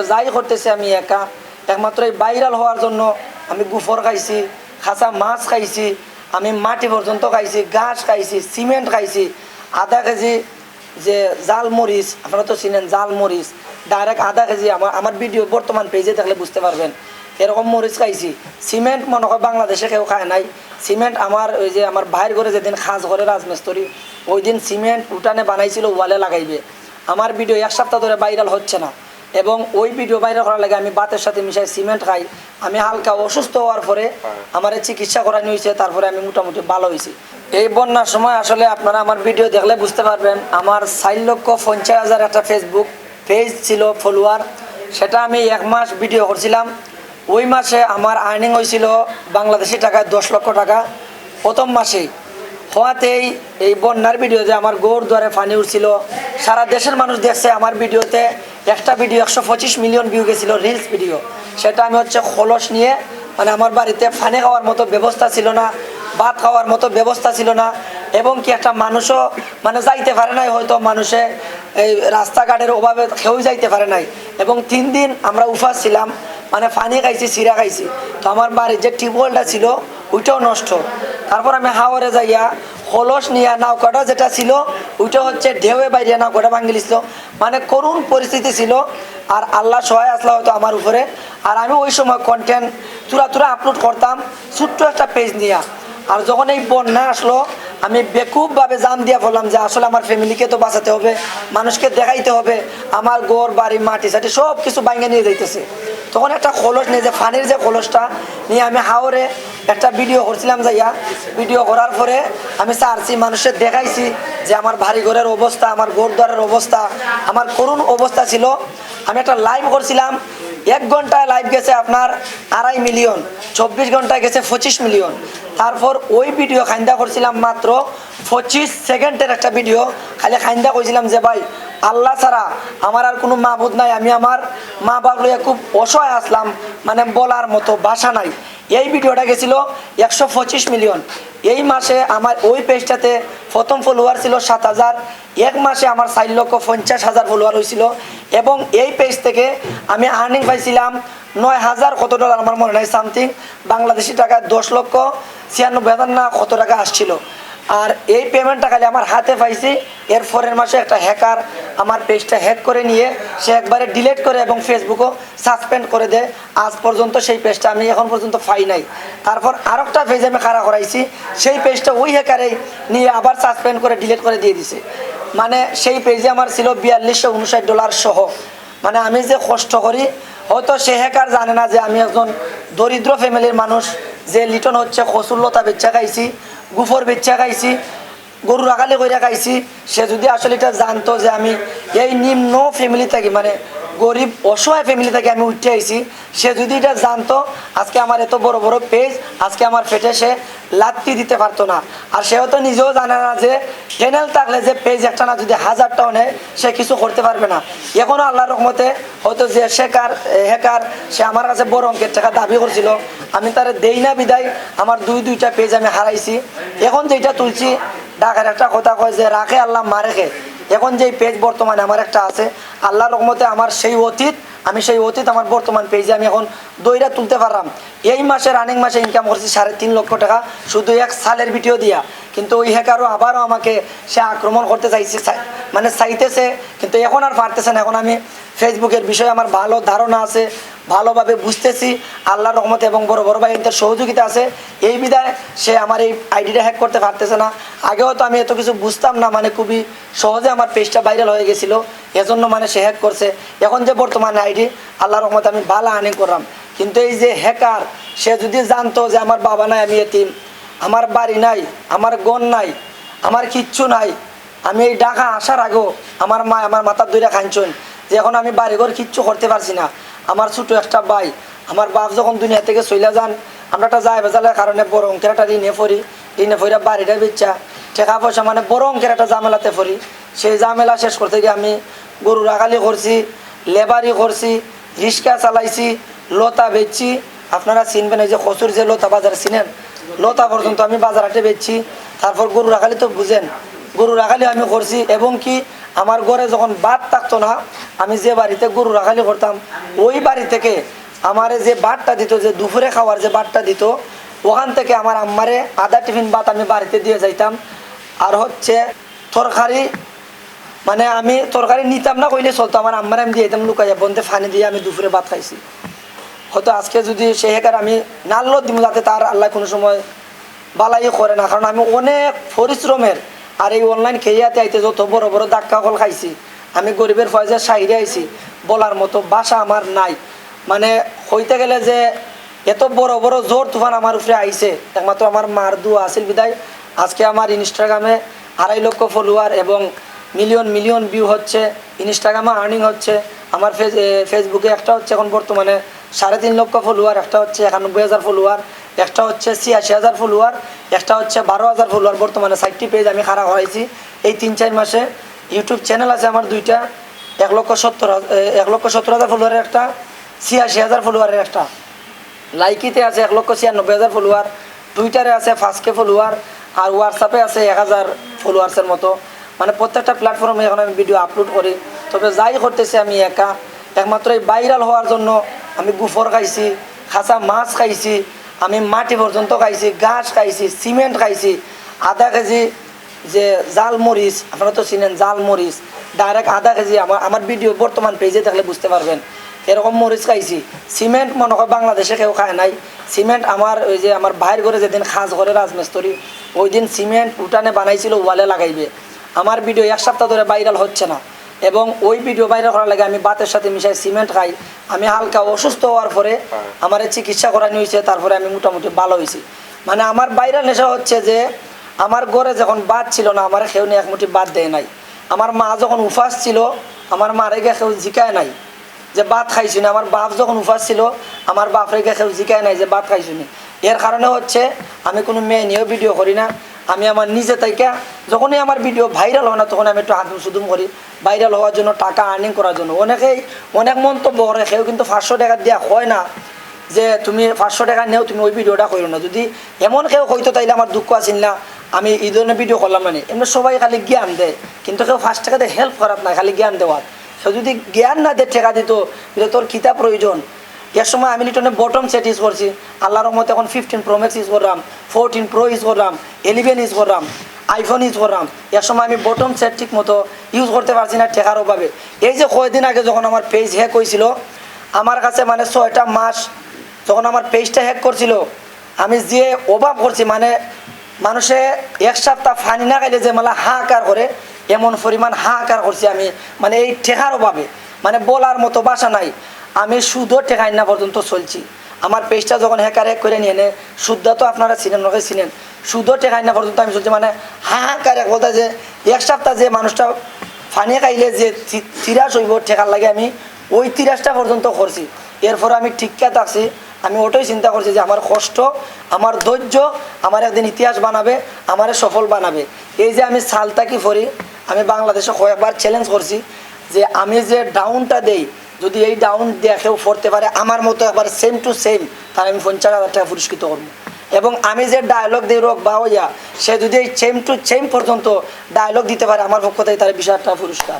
তবে যাই করতেছি আমি একা। একমাত্র এই ভাইরাল হওয়ার জন্য আমি গুফর খাইছি খাসা মাছ খাইছি, আমি মাটি পর্যন্ত খাইছি, ঘাস খাইছি, সিমেন্ট খাইছি, আধা কেজি যে জাল মরিচ, আপনারা তো চিনেন জাল মরিচ ডাইরেক্ট আধা কেজি আমার আমার ভিডিও বর্তমান পেজে থাকলে বুঝতে পারবেন। এরকম মরিচ খাইছি। সিমেন্ট মনে হয় বাংলাদেশে কেউ খায় নাই। সিমেন্ট আমার ওই যে আমার ভাইয়ের ঘরে যেদিন খাস ঘরে রাজমিস্ত্রি ওই দিন সিমেন্ট উঠানে বানাইছিল, ওয়ালে লাগাইবে। আমার ভিডিও এক সপ্তাহ ধরে ভাইরাল হচ্ছে না। এবং ওই ভিডিও ভাইরাল করার লাগে আমি বাতের সাথে মিশাই সিমেন্ট খাই। আমি হালকা অসুস্থ হওয়ার পরে আমার এই চিকিৎসা করানো হয়েছে তারপরে আমি মোটামুটি ভালো হয়েছি। এই বন্যার সময় আসলে আপনারা আমার ভিডিও দেখলে বুঝতে পারবেন আমার চার লক্ষ পঞ্চাশ হাজার একটা ফেসবুক পেজ ছিল ফলোয়ার সেটা আমি এক মাস ভিডিও করছিলাম। ওই মাসে আমার আর্নিং হয়েছিল বাংলাদেশি টাকায় দশ লক্ষ টাকা। প্রথম মাসেই হওয়াতেই এই বন্যার ভিডিওতে আমার গোর দুয়ারে পানি উঠছিল সারা দেশের মানুষ দেখছে আমার ভিডিওতে একটা ভিডিও, একশো পঁচিশ মিলিয়ন ভিউ গেছিল রিলস ভিডিও সেটা আমি হচ্ছে খোলস নিয়ে মানে আমার বাড়িতে পানি খাওয়ার মতো ব্যবস্থা ছিল না, ভাত খাওয়ার মতো ব্যবস্থা ছিল না, এবং কি একটা মানুষও মানে যাইতে পারে নাই হয়তো মানুষে, এই রাস্তাঘাটের অভাবে কেউ যাইতে পারে নাই। এবং তিন দিন আমরা উপাস ছিলাম মানে পানি খাইছি চিরা খাইছি। তো আমার বাড়ির যে টিউবওয়েলটা ছিল, ওইটাও নষ্ট। তারপর আমি হাওয়ারে যাইয়া হলস নিয়া নৌকাটা যেটা ছিল, ওইটা হচ্ছে ঢেউয়ে বাইরে নৌকাটা ভাঙ্গিলিছিল মানে করুণ পরিস্থিতি ছিল, আর আল্লাহ সহায় আসলা হয়তো আমার উপরে। আর আমি ওই সময় কন্টেন্ট তুরা তুরা আপলোড করতাম, ছোট্ট একটা পেজ নিয়া। আর যখন এই বন্যা আসলো, আমি বেকুবভাবে জাম দিয়া বললাম যে আসলে আমার ফ্যামিলিকে তো বাঁচাতে হবে, মানুষকে দেখাইতে হবে, আমার গোর বাড়ি, মাটি সাটি সব কিছু বাইঙ্গে নিয়ে যাইতেছে। তখন একটা কলস নিয়ে যে ফানির যে কলসটা নিয়ে আমি হাওরে একটা ভিডিও করছিলাম যাইয়া ভিডিও করার পরে আমি চারছি মানুষের দেখাইছি যে আমার ভারী ঘরের অবস্থা, আমার গোরদ্বারের অবস্থা, আমার করুণ অবস্থা ছিল। আমি একটা লাইভ করছিলাম, এক ঘন্টায় লাইভ গেছে আপনার আড়াই মিলিয়ন চব্বিশ ঘন্টায় গেছে পঁচিশ মিলিয়ন তারপর ওই ভিডিও খাইন্দা করছিলাম মাত্র পঁচিশ সেকেন্ডের একটা ভিডিও খালি খাইন্দা কইছিলাম যে ভাই আল্লাহ ছাড়া আমার আর কোনো মাবুদ নাই। আমি আমার মা বাপ লইয়া খুব অসহায় আসলাম মানে বলার মতো বাসা নাই। এই ভিডিওটা গেছিল একশো পঁচিশ মিলিয়ন। এই মাসে আমার ওই পেজটাতে প্রথম ফলোয়ার ছিল সাত হাজার। এক মাসে আমার চার লক্ষ পঞ্চাশ হাজার ফলোয়ার হয়েছিল এবং এই পেজ থেকে আমি আর্নিং পাইছিলাম নয় হাজার কত ডলার আমার মনে নাই সামথিং বাংলাদেশি টাকায় দশ লক্ষ ছিয়ানব্বই হাজার না কত টাকা আসছিল। আর এই পেমেন্টটা খালি আমার হাতে পাইছি। এর পরের মাসে একটা হ্যাকার আমার পেজটা হ্যাক করে নিয়ে সে একবারে ডিলেট করে এবং ফেসবুকও সাসপেন্ড করে দেয়। আজ পর্যন্ত সেই পেজটা আমি এখন পর্যন্ত পাই নাই। তারপর আরেকটা পেজ আমি খাড়া করাইছি। সেই পেজটা ওই হ্যাকারেই নিয়ে আবার সাসপেন্ড করে ডিলেট করে দিয়ে দিছে। মানে সেই পেজে আমার ছিল বিয়াল্লিশশো উনষাট ডলার সহ। মানে আমি যে কষ্ট করি, হয়তো সে হ্যাকার জানে না যে আমি একজন দরিদ্র ফ্যামিলির মানুষ, যে লিটন হচ্ছে খসুল্লতা বেচ্চা খাইছি। গুফর বেচ্ছা খাইছি গরু রাগালে কইরা খাইছি, সে যদি আসলে এটা জানতো যে আমি এই নিম্ন ফ্যামিলি থাকি মানে গরিব, অসহায় ফ্যামিলি থেকে আমি উঠে আইছি। সে যদি এটা জানতো, আজকে আমার এত বড় বড় পেজ আজকে আমার পেটে সে লাত্তি দিতে পারতো না। আর সেও তো নিজেও জানে না যে চ্যানেল থাকলে যে পেজ একটা না যদি হাজারটাও নেয় সে কিছু করতে পারবে না। এখনও আল্লাহর রহমতে, হয়তো যে শেখার হ্যাকার সে আমার কাছে বড় অঙ্কের টাকা দাবি করছিল, আমি তার দেই না বিদায়, আমার দুই, দুইটা পেজ আমি হারাইছি। এখন যেটা তুলছি ঢাকার একটা কথা কয় যে, রাখে আল্লাহ, মারেখে। এখন যেই পেজ বর্তমানে আমার একটা আছে, আল্লাহর রহমতে আমার সেই অতীত, আমি সেই অতীত আমার বর্তমান পেজে আমি এখন দইরা তুলতে পারলাম। এই মাসে রানিং মাসে ইনকাম করছি সাড়ে তিন লক্ষ টাকা, শুধু এক সালের ভিডিও দিয়া। কিন্তু ওই হ্যাকারও আবারও আমাকে সে আক্রমণ করতে চাইছে মানে চাইতেছে, কিন্তু এখন আর পারতেছে না। এখন আমি ফেসবুকের বিষয়ে আমার ভালো ধারণা আছে ভালোভাবে বুঝতেছি আল্লাহ রহমত এবং বড় বড় ভাইদের সহযোগিতা আছে। এই বিধায় সে আমার এই আইডিটা হ্যাক করতে পারতেছে না। আগেও তো আমি এত কিছু বুঝতাম না মানে খুবই সহজে আমার পেজটা ভাইরাল হয়ে গেছিল। এজন্য মানে সে হ্যাক করছে। এখন যে বর্তমানে আইডি, আল্লাহর রহমতে আমি ভালো আর্নিং করলাম। কিন্তু এই যে হ্যাকার সে যদি জানতো যে আমার বাবা নাই, আমি এতিম, আমার বাড়ি নাই, আমার গন নাই, আমার কিচ্ছু নাই, আমি এই ঢাকা আসার আগেও আমার মা, আমার মাথার দুইটা খাইছন যে এখন আমি বাড়িঘর কিচ্ছু করতে পারছি না। আমার ছোট একটা ভাই, আমার বাপ যখন দুনিয়া থেকে চলে যান, আমরা একটা যাই বেজালের কারণে বড় অঙ্কের একটা ঋণে পড়ি। ঋণে পড়ে বাড়িটা বেচা। টাকা পয়সা মানে বড় অঙ্কের একটা ঝামেলাতে পড়ি। সেই জামেলা শেষ করতে গিয়ে আমি গরু রাখালি করছি, লেবারি করছি, রিক্সা চালাইছি, লতা বেচছি। আপনারা চিনবেন এই যে কচুর যে লতা বাজার, চিনেন? লতা পর্যন্ত আমি বাজার হাটে বেচছি। তারপর গরু রাখালি তো বুঝেন। গরু রাখালি আমি করছি এবং কি আমার ঘরে যখন বাদ থাকতো না, আমি যে বাড়িতে গরু রাখালি করতাম, ওই বাড়ি থেকে আমারে যে বাটটা দিত, যে দুপুরে খাওয়ার যে বাটটা দিত, ওখান থেকে আমার আম্মারে আধা টিফিন ভাত আমি বাড়িতে দিয়ে যাইতাম। আর হচ্ছে তরকারি মানে আমি তরকারি নিতাম না, কইলে চলতো। আমার আম্মারে আমি দিয়ে দিতাম লুকাইয়া বন্ধে ফানি দিয়ে আমি দুপুরে ভাত খাইছি। হয়তো আজকে যদি সে হেকার আমি নাল্লো দিব যাতে তার আল্লাহ কোনো সময় বালাই করে না, কারণ আমি অনেক পরিশ্রমের আর এই অনলাইন খেয়াতে আইতে যত বড় বড় ধাক্কা কল খাইছি। আমি গরিবের ফয়জে সাইডে আইছি। বলার মতো বাসা আমার নাই। মানে হইতে গেলে যে এত বড় বড় জোর তুফান আমার উপরে আইছে, একমাত্র আমার মার দুয়া আছিল বিদায়। আজকে আমার ইনস্টাগ্রামে আড়াই লক্ষ ফলোয়ার এবং মিলিয়ন মিলিয়ন ভিউ হচ্ছে। ইনস্টাগ্রামে আর্নিং হচ্ছে। আমার ফেস ফেসবুকে একটা হচ্ছে এখন বর্তমানে সাড়ে তিন লক্ষ ফলোয়ার একটা হচ্ছে একানব্বই হাজার ফলোয়ার একটা হচ্ছে ছিয়াশি হাজার ফলোয়ার একটা হচ্ছে বারো হাজার ফলোয়ার বর্তমানে সাইটটি পেজ আমি খারাপ হয়েছি এই তিন চার মাসে ইউটিউব চ্যানেল আছে আমার দুইটা, এক লক্ষ সত্তর এক লক্ষ সত্তর হাজার ফলোয়ারের একটা, ছিয়াশি হাজার ফলোয়ারের একটা। লাইকিতে আছে এক লক্ষ ছিয়ানব্বই হাজার ফলোয়ার টুইটারে আছে ফার্স্টকে ফলোয়ার আর হোয়াটসঅ্যাপে আছে এক হাজার ফলোয়ার্সের মতো। মানে প্রত্যেকটা প্ল্যাটফর্মে এখন আমি ভিডিও আপলোড করি। তবে যাই করতেছি আমি একা। একমাত্র এই ভাইরাল হওয়ার জন্য আমি গুফর খাইছি, খাসা মাছ খাইছি আমি মাটি পর্যন্ত খাইছি, ঘাস খাইছি, সিমেন্ট খাইছি, আধা কেজি যে জাল মরিচ, আপনারা তো চিনেন জাল মরিচ ডাইরেক্ট আধা কেজি আমার আমার ভিডিও বর্তমান পেজে থাকলে বুঝতে পারবেন। এরকম মরিচ খাইছি। সিমেন্ট মনে হয় বাংলাদেশে কেউ খায় নাই। সিমেন্ট আমার ওই যে আমার ভাইয়ের ঘরে যেদিন খাস ঘরে রাজমিস্ত্রি ওই দিন সিমেন্ট উঠানে বানাইছিল, ওয়ালে লাগাইবে। আমার ভিডিও এক সপ্তাহ ধরে ভাইরাল হচ্ছে না। এবং ওই ভিডিও ভাইরাল করার লাগে আমি বাতের সাথে মিশাই সিমেন্ট খাই। আমি হালকা অসুস্থ হওয়ার পরে আমার চিকিৎসা করানো হয়েছে তারপরে আমি মোটামুটি ভালো হয়েছি। মানে আমার ভাইরাল নেশা হচ্ছে যে আমার ঘরে যখন বাদ ছিল না আমার কেউ নিয়ে এক মুঠি বাদ দেয় নাই। আমার মা যখন উপাস ছিল আমার মারে গিয়ে কেউ জিকায় নাই যে ভাত খাইছি না। আমার বাপ যখন উপাস ছিল আমার বাপ রেখে কেউ জিকায় নাই যে ভাত খাইছি নি। এর কারণে হচ্ছে আমি কোনো মেয়ে নিয়েও ভিডিও করি না। আমি আমার নিজে থেকে, যখনই আমার ভিডিও ভাইরাল হয় না, তখন আমি একটু হাতুম সুদুম করি। ভাইরাল হওয়ার জন্য, টাকা আর্নিং করার জন্য। অনেকেই, অনেক মন্তব্য করে কেউ কিন্তু পাঁচশো টাকা দেওয়া হয় না, যে তুমি পাঁচশো টাকা নেও, তুমি ওই ভিডিওটা করো না। যদি এমন কেউ হইতো তাইলে আমার দুঃখ আছিল না। আমি এই ধরনের ভিডিও করলাম মানে এমনি সবাই খালি জ্ঞান দেয়। কিন্তু কেউ পাঁচ টাকাতে হেল্প করার না খালি জ্ঞান দেওয়ার সে যদি জ্ঞান না দিয়ে টেকা দিত তোর কিতাব প্রয়োজন এর সময় আমি লিটনে বটম সেট ইউজ করছি। আল্লাহর রহমতে এখন ফিফটিন প্রো ম্যাক্স ইউজ করলাম ফোরটিন প্রো ইউজ করলাম এলিভেন ইউজ করলাম আইফোন ইউজ করলাম। এর সময় আমি বটম সেট ঠিক মতো ইউজ করতে পারছি না টেকার অভাবে। এই যে কয়েকদিন আগে যখন আমার পেজ হ্যাক হয়েছিল, আমার কাছে মানে ছয়টা মাস যখন আমার পেজটা হ্যাক করছিল, আমি যে অভাব করছি মানে মানুষে এক সপ্তাহ ফানি না খাইলে যে মালা হাহাকার করে, এমন পরিমাণ হাহাকার করছি আমি মানে এই ঠেকার অভাবে। মানে বলার মতো বাসা নাই। আমি শুধু ঠেকাই না পর্যন্ত চলছি। আমার পেজটা যখন হ্যাকার হ্যাক করে নিয়ে নে শুদ্ধা তো আপনারা চিনেন ওকে চিনেন। শুধু ঠেকাই না পর্যন্ত আমি চলছি মানে হাহাকার এক বলতে যে এক সপ্তাহ যে মানুষটা ফানি খাইলে যে তিরাস হইব ঠেকার লাগে আমি, ওই তিরাসটা পর্যন্ত করছি। এরপরে আমি ঠিককে থাকছি, আমি ওটাই চিন্তা করছি যে আমার কষ্ট, আমার ধৈর্য, আমার একদিন ইতিহাস বানাবে, আমারে সফল বানাবে। এই যে আমি সালতাকি ফরি আমি বাংলাদেশে কয়েকবার চ্যালেঞ্জ করছি যে আমি যে ডাউনটা দেই যদি এই ডাউন দিয়ে কেউ পড়তে পারে, আমার মতো একবার সেম টু সেম তাহলে আমি পঞ্চাশ হাজার টাকা পুরস্কৃত করব। এবং আমি যে ডায়লগ দিই রোগ বা হইয়া সে যদি এই সেম টু সেম পর্যন্ত ডায়লগ দিতে পারে, আমার পক্ষ থেকে তার বিশ হাজার টাকা পুরস্কার।